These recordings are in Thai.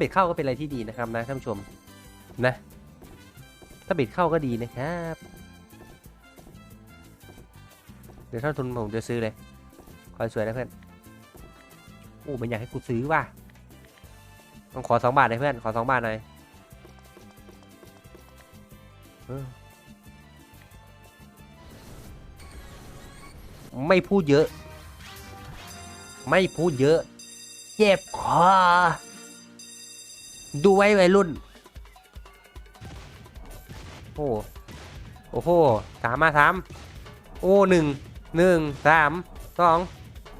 เบ็ดเข้าก็เป็นอะไรที่ดีนะครับนะท่านผู้ชมนะ ถ้าเบ็ดเข้าก็ดีนะครับ เดี๋ยวถ้าทุนผมจะซื้อเลยคอยสวยนะเพื่อนโอ้มันอยากให้กูซื้อว่ะต้องขอสองบาทเลยเพื่อนขอสองบาทหน่อยไม่พูดเยอะ ไม่พูดเยอะ เจ็บคอ ดูไว้วัยรุ่น โอ้โอ้โหสามมาสามโอ้หนึ่งหนึ่งสามสอง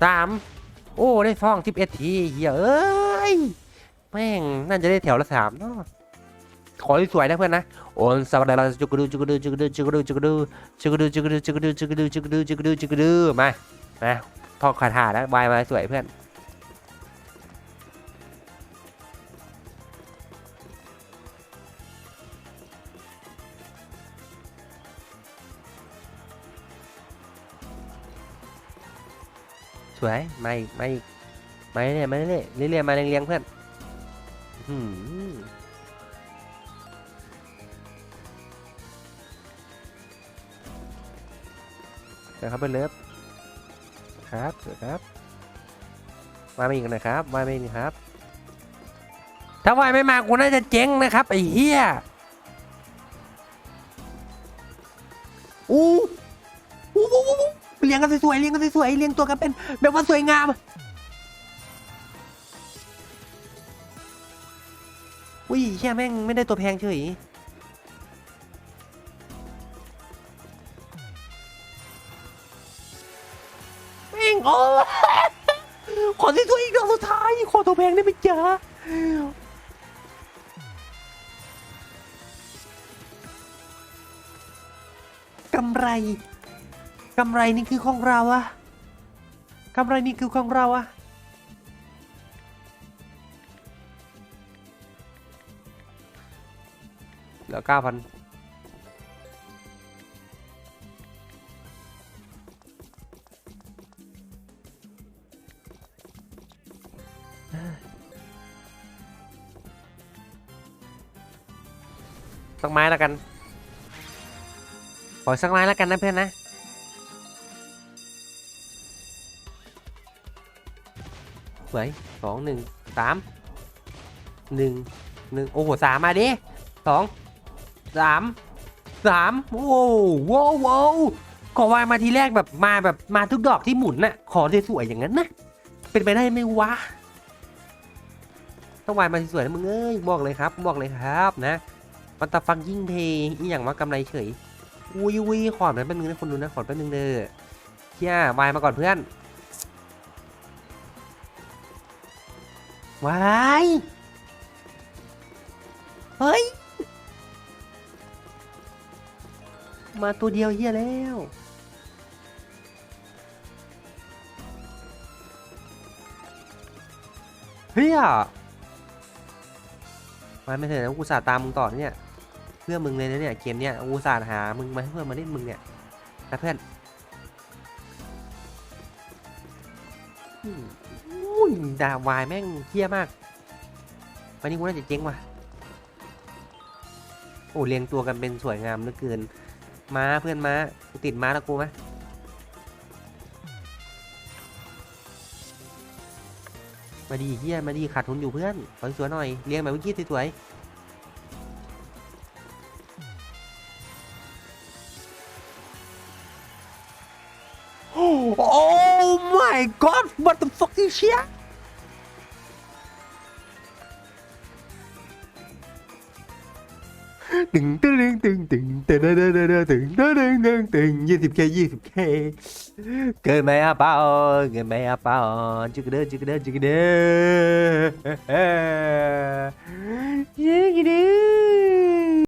สามโอ้ได้ฟองสิบเอ็ดทีเหี้ยเอ้ย แม่งน่าจะได้แถวละสามเนาะขอสวยๆนะเพื่อนนะโอนสวัสดีเราจุกดูจุกดูจุกดูจุกดูจุกดูจุกดูจุกดูจุกดูจุกดูจุกดูจุกดูจุกดูมามาทอกคาถาแล้วบายมาสวยเพื่อน สวยไม่ไม่ไม่เนี่ยไม่เนี่ยเรื่อยมาเรียงเพื่อนอื้อหือเดี๋ยวครับเป็นเลิฟครับเดี๋ยวครับมาไม่อีกนะครับมาไม่อีกนครับ ถ้าวายไม่มากูน่าจะเจ๊งนะครับไอ้เหี้ยอู้อู้อู้อู้ เลี้ยงกันสวยๆเลี้ยงกันสวยๆเลี้ยงตัวกันเป็นแบบว่าสวยงามอุ้ยเชี่ยแม่งไม่ได้ตัวแพงเฉยแม่งโอ้ขอสวยๆอีกดอกสุดท้ายขอตัวแพงได้ไหมจ๊ะกำไร กำไรนี่คือของเราอะกำไรนี่คือของเราอะเหลือเก้าพันสักไม้แล้วกัน ขอสักไม้แล้วกันนะเพื่อนนะ สวยสองหนึ่งสามหนึ่งหนึ่งโอ้โหสามมาดิสองสามสามโอ้โหว้าวว้าวขอวายมาทีแรกแบบมาแบบมาทุกดอกที่หมุนน่ะ ขอสวยๆอย่างนั้นนะ เป็นไปได้ไหมวะ ต้องวายมาสวยๆนะมึงเอ้ยบอกเลยครับบอกเลยครับนะมันตะฟังยิ่งเพย์อีอย่างว่ากำไรเฉยอุ้ยอุ้ยขอแป๊บนึงนะคนดูนะขอแป๊บนึงเด้อเฮียวายมาก่อนเพื่อน วายเฮ้ย มาตัวเดียวเฮียแล้ว เฮียมาไม่เถอะนะกูสาตามมึงต่อเนี่ย เพื่อมึงเลยนะเนี่ย เกมเนี่ยกูสาห์หามึงมาเพื่อมาเล่นมึงเนี่ยนะเพื่อน ดาวายแม่งเฮี้ยมาก วันนี้กูน่าจะเจ๊งว่ะ โอ้เรียงตัวกันเป็นสวยงามเหลือเกิน ม้าเพื่อนม้ากูติดม้าแล้วกูไหมมาดีเฮี้ยมาดีขาดทุนอยู่เพื่อนขอสวยๆหน่อย เรียงแบบเมื่อกี้สวยๆโอ้ my god what the fuck is shit ตึงตึงตึงตึงตึงตึงตึงตึงตึงตึงตึงตึงตึงยี่สิบเคยี่สิบเคเกิดไหมอะเปล่าเกิดไหมอะเปล่าจุกเด้อจุกเด้อจุกเด้อจิกเด้อ